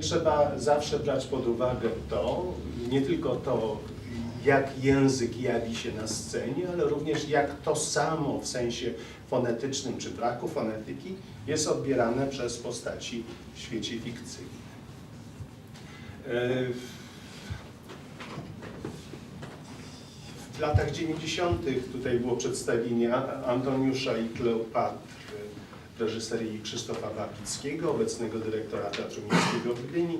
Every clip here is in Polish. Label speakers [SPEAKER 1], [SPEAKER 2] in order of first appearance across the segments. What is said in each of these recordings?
[SPEAKER 1] Trzeba zawsze brać pod uwagę to, nie tylko to, jak język jawi się na scenie, ale również jak to samo w sensie fonetycznym czy braku fonetyki jest odbierane przez postaci w świecie fikcyjnym. W latach 90. tutaj było przedstawienie Antoniusza i Kleopatry reżyserii Krzysztofa Wapickiego, obecnego dyrektora Teatru Miejskiego w Gdyni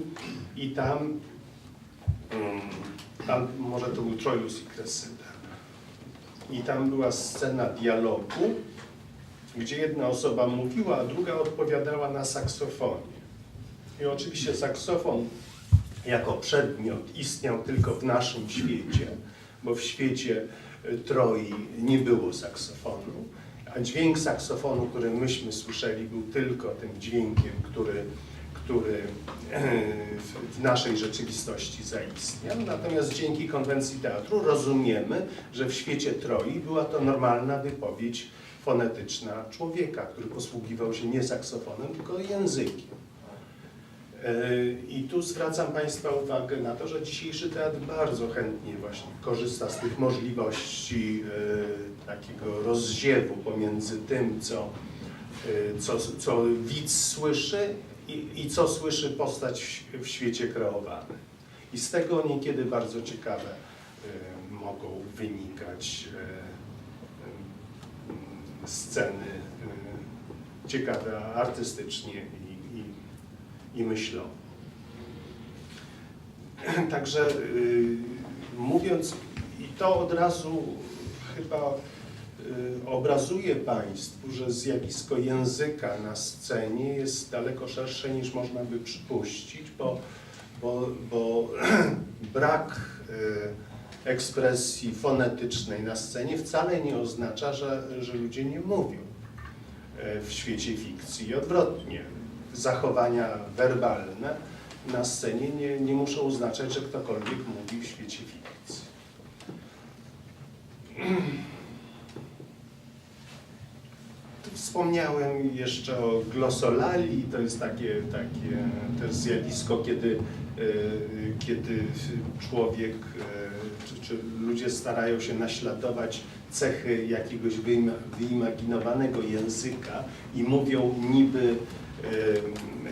[SPEAKER 1] i tam, mm, tam może to był Trojus i Kresyda. I tam była scena dialogu, gdzie jedna osoba mówiła, a druga odpowiadała na saksofonie. I oczywiście saksofon jako przedmiot istniał tylko w naszym świecie, bo w świecie y, Troi nie było saksofonu, a dźwięk saksofonu, który myśmy słyszeli, był tylko tym dźwiękiem, który, który e, w- w naszej rzeczywistości zaistniał. Natomiast dzięki konwencji teatru rozumiemy, że w świecie Troi była to normalna wypowiedź fonetyczna człowieka, który posługiwał się nie saksofonem, tylko językiem. E, I tu zwracam Państwa uwagę na to, że dzisiejszy teatr bardzo chętnie właśnie korzysta z tych możliwości e, takiego rozziewu pomiędzy tym, co, e, co, co widz słyszy i, i co słyszy postać w, świecie kreowanym. I z tego niekiedy bardzo ciekawe mogą wynikać sceny ciekawe artystycznie i, myślowo. Także y, mówiąc, i to od razu chyba y, obrazuje Państwu, że zjawisko języka na scenie jest daleko szersze niż można by przypuścić, bo, bo, bo brak y, ekspresji fonetycznej na scenie wcale nie oznacza, że, że ludzie nie mówią e, w świecie fikcji i odwrotnie. Zachowania werbalne na scenie nie, nie muszą oznaczać, że ktokolwiek mówi w świecie fikcji. Wspomniałem jeszcze o glosolali, to jest takie, takie też zjawisko, kiedy, e, kiedy człowiek e, czy, czy ludzie starają się naśladować cechy jakiegoś wyima- wyimaginowanego języka i mówią niby,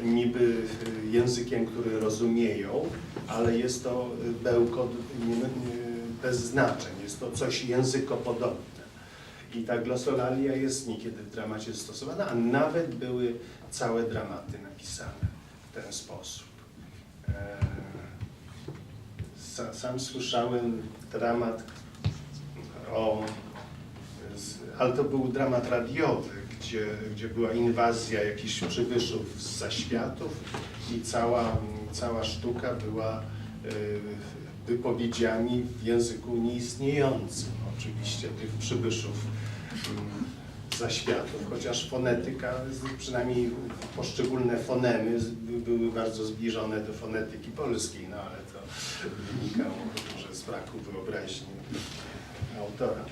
[SPEAKER 1] niby językiem, który rozumieją, ale jest to bełkot bez znaczeń, jest to coś językopodobne. I ta glosolalia jest niekiedy w dramacie stosowana, a nawet były całe dramaty napisane w ten sposób. E, sa- Sam słyszałem dramat o, ale to był dramat radiowy, gdzie, gdzie była inwazja jakichś przybyszów z zaświatów i cała, cała sztuka była e, wypowiedziami w języku nieistniejącym oczywiście tych przybyszów mm, zaświatów, chociaż fonetyka, przynajmniej poszczególne fonemy były bardzo zbliżone do fonetyki polskiej, no ale to wynikało może z braku wyobraźni autora.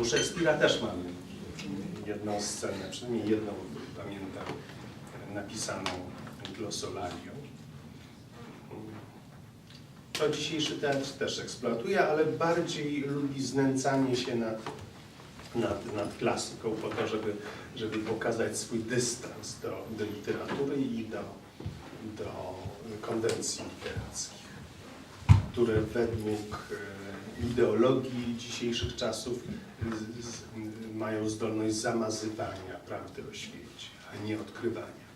[SPEAKER 1] U Szekspira też mamy jedną scenę, przynajmniej jedną pamiętam, napisaną glosolalią. To dzisiejszy teatr też eksploatuje, ale bardziej lubi znęcanie się nad, nad, nad klasyką po to, żeby, żeby pokazać swój dystans do, do literatury i do, do konwencji literackich, które według e, ideologii dzisiejszych czasów mają zdolność zamazywania prawdy o świecie, a nie odkrywania.